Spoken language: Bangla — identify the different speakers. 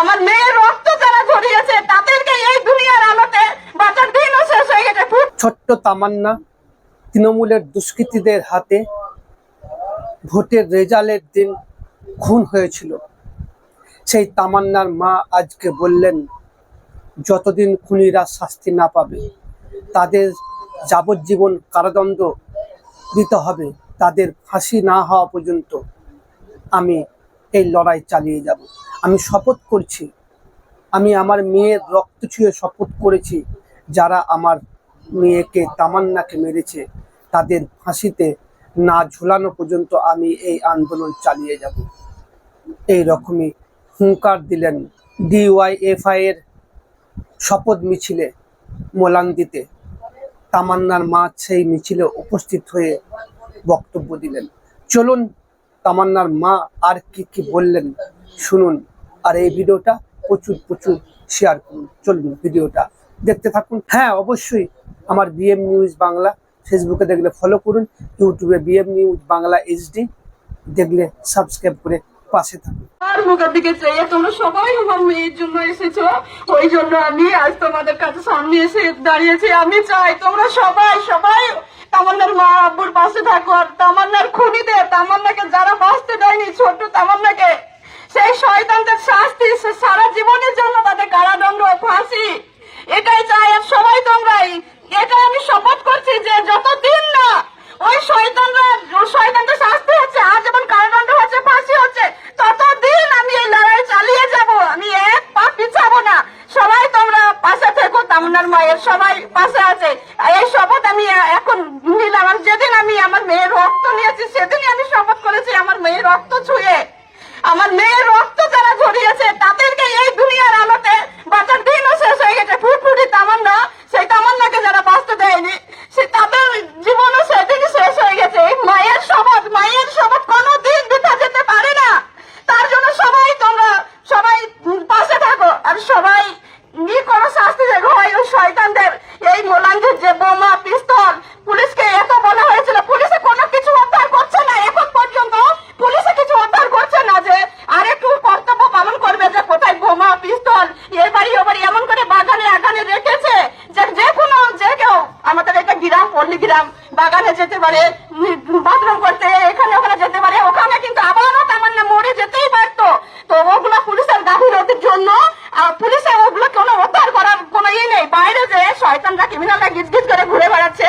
Speaker 1: আমার মেয়ের রক্ত যারা ঝরিয়েছে, তাদেরকে এই দুনিয়ার আলোতে বাঁচার দিনও শেষ হয়ে গেছে।
Speaker 2: ছোট্ট তামান্না তৃণমূলের দুষ্কৃতীদের হাতে ভোটের রেজাল্টের দিন খুন হয়েছিল। সেই তামান্নার মা আজকে বললেন, যতদিন খুনিরা শাস্তি না পাবে, তাদের যাবজ্জীবন কারাদণ্ড দিতে হবে। তাদের ফাঁসি না হওয়া পর্যন্ত আমি এই লড়াই চালিয়ে যাব। আমি শপথ করছি। আমি আমার মেয়ের রক্ত ছুঁয়ে শপথ করেছি, যারা আমার মেয়েকে তামান্নাকে মেরেছে। তাদের ফাঁসিতে না ঝুলানো পর্যন্ত আমি এই আন্দোলন চালিয়ে যাব। এই রকমই হুঙ্কার দিলেন ডিওয়াইএফআই এর শপথ মিছিলে মোলান্দিতে তামান্নার মা সেই মিছিলে উপস্থিত হয়ে বক্তব্য দিলেন। চলুন, তামান্নার মা আর কি কি বললেন শুনুন। আর এই ভিডিওটা প্রচুর প্রচুর শেয়ার করুন। চলুন ভিডিওটা দেখতে থাকুন। হ্যাঁ অবশ্যই আমার বিএম নিউজ বাংলা ফেসবুকে দেখলে ফলো করুন। ইউটিউবে বিএম নিউজ বাংলা এইচডি দেখলে সাবস্ক্রাইব করে পাশে থাকুন।
Speaker 1: আর মুখের দিকে চেয়ে তোমরা সবাই আমার মেয়ের জন্য এসেছ। ওই জন্য আমি আজ তোমাদের কাছে সামনে এসে দাঁড়িয়েছি। আমি চাই তোমরা সবাই সবাই তামান্নার মা আব্বুর পাশে থাকো। আর তামান্নার খুনিদের, তামান্নাকে যারা বাঁচতে দেয়নি, ছোট্ট তামান্নাকে সেই শয়তানদের শাস্তি সারা জীবনের জন্য তাদের কারাদণ্ড ফাঁসি। এটাই চাই আর সবাই তোমরাই। এটাই আমি শপথ করছি যে যতদিন না ওই শয়তানরা, শয়তানদের শাস্তি হচ্ছে, আর যেমন কারাদণ্ড হচ্ছে, ফাঁসি হচ্ছে, ততদিন আমি এই লড়াই চালিয়ে যাব। আমি এক পা পিছাবো না। সবাই তোমরা পাশে থেকো তামনার মায়ের সবাই পাশে আছে। এই শপথ আমি এখন নিলাম। আর যেদিন আমি আমার মেয়ের রক্ত নিয়েছি সেদিনই আমি শপথ করেছি আমার মেয়ের রক্ত ছুঁয়ে আমার মেয়ের রক্ত যারা ঝরিয়েছে তাদেরকে এই দুনিয়ার আলোতে বাঁচার দিনও শেষ হয়ে গেছে ফুটফুটি তামান্না সেই তামান্নাকে যারা বাঁচতে দেয়নি সে তাদের জীবনও সেদিনই শেষ হয়ে গেছে এই মায়ের শপথ মায়ের শপথ কোনো দিন বৃথা যেতে পারে না তার জন্য সবাই তোমরা সবাই উম পাশে থাকো আর সবাই ই কোনো শাস্তি দেখো ওই শয়তানদের এই মোলাঙ্গের যে বোমা, পিস্তল, পুলিশকে এত বলা হয়েছিল, পুলিশে কোনো কিছু উদ্ধার করছে না। এখন পর্যন্ত পুলিশে কিছু উদ্ধার করছে না যে আর একটু কর্তব্য পালন করবে যে কোথায় বোমা, পিস্তল, এ বাড়ি এমন করে বাগানে, আগানে রেখেছে যে যে কোনো যে কেউ আমাদের একটা গ্রাম, পল্লী গ্রাম, বাগানে যেতে পারে বাথরুম করতে, এখানে ওখানে যেতে পারে, ওখানে কিন্তু আবারও তামান্না মরে যেতেই পারে আর পুলিশে ওগুলো কোনো উদ্ধার করার কোনো ইয়ে নেই। বাইরে যে শয়তানরা ক্রিমিনালরা গিজ গিজ করে ঘুরে বেড়াচ্ছে